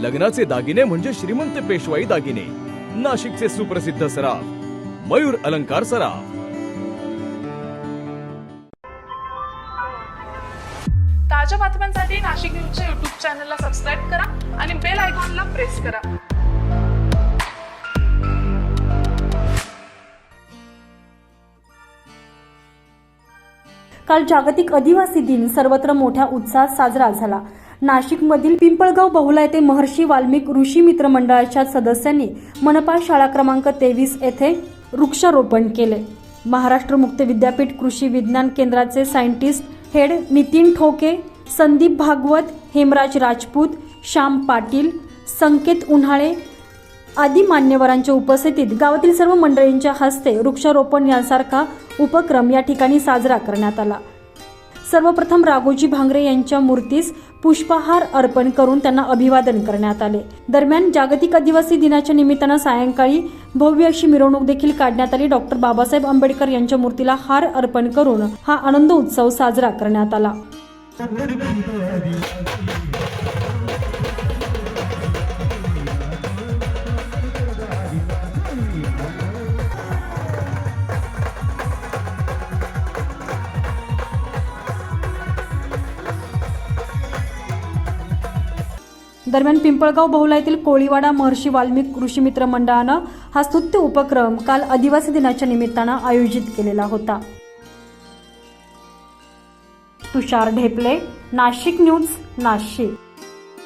लग्नाचे दागिने म्हणजे श्रीमंत पेशवाई दागिने. नाशिकचे सुप्रसिद्ध सराफ मयूर अलंकार सराफ. ताज्या बातम्यांसाठी नाशिक न्यूजच्या युट्यूब चॅनलला सबस्क्राईब करा आणि बेल आयकॉनला प्रेस करा. काल जागतिक आदिवासी दिन सर्वत्र मोठ्या उत्साहात साजरा झाला. नाशिकमधील पिंपळगाव बहुला येथे महर्षी वाल्मिक ऋषी मित्र मंडळाच्या सदस्यांनी मनपा शाळा क्रमांक तेवीस येथे वृक्षारोपण केले. महाराष्ट्र मुक्त विद्यापीठ कृषी विज्ञान केंद्राचे सायंटिस्ट हेड नितीन ठोके संदीप भागवत हेमराज राजपूत श्याम पाटील संकेत उन्हाळे आदी मान्यवरांच्या उपस्थितीत गावातील सर्व मंडळींच्या हस्ते वृक्षारोपण यांसारखा उपक्रम या ठिकाणी साजरा करण्यात आला. सर्वप्रथम राघोजी भांगरे यांच्या मूर्तीस पुष्पहार अर्पण करून त्यांना अभिवादन करण्यात आले. दरम्यान जागतिक आदिवासी दिनाच्या निमित्तानं सायंकाळी भव्य अशी मिरवणूक देखील काढण्यात आली. डॉक्टर बाबासाहेब आंबेडकर यांच्या मूर्तीला हार अर्पण करून हा आनंद उत्सव साजरा करण्यात आला. दरम्यान पिंपळगाव बहुला येथील कोळीवाडा महर्षी वाल्मिक कृषी मित्र मंडळानं हा स्तुत्य उपक्रम काल आदिवासी दिनाच्या निमित्तानं आयोजित केलेला होता. तुषार ढेपले नाशिक न्यूज नाशिक.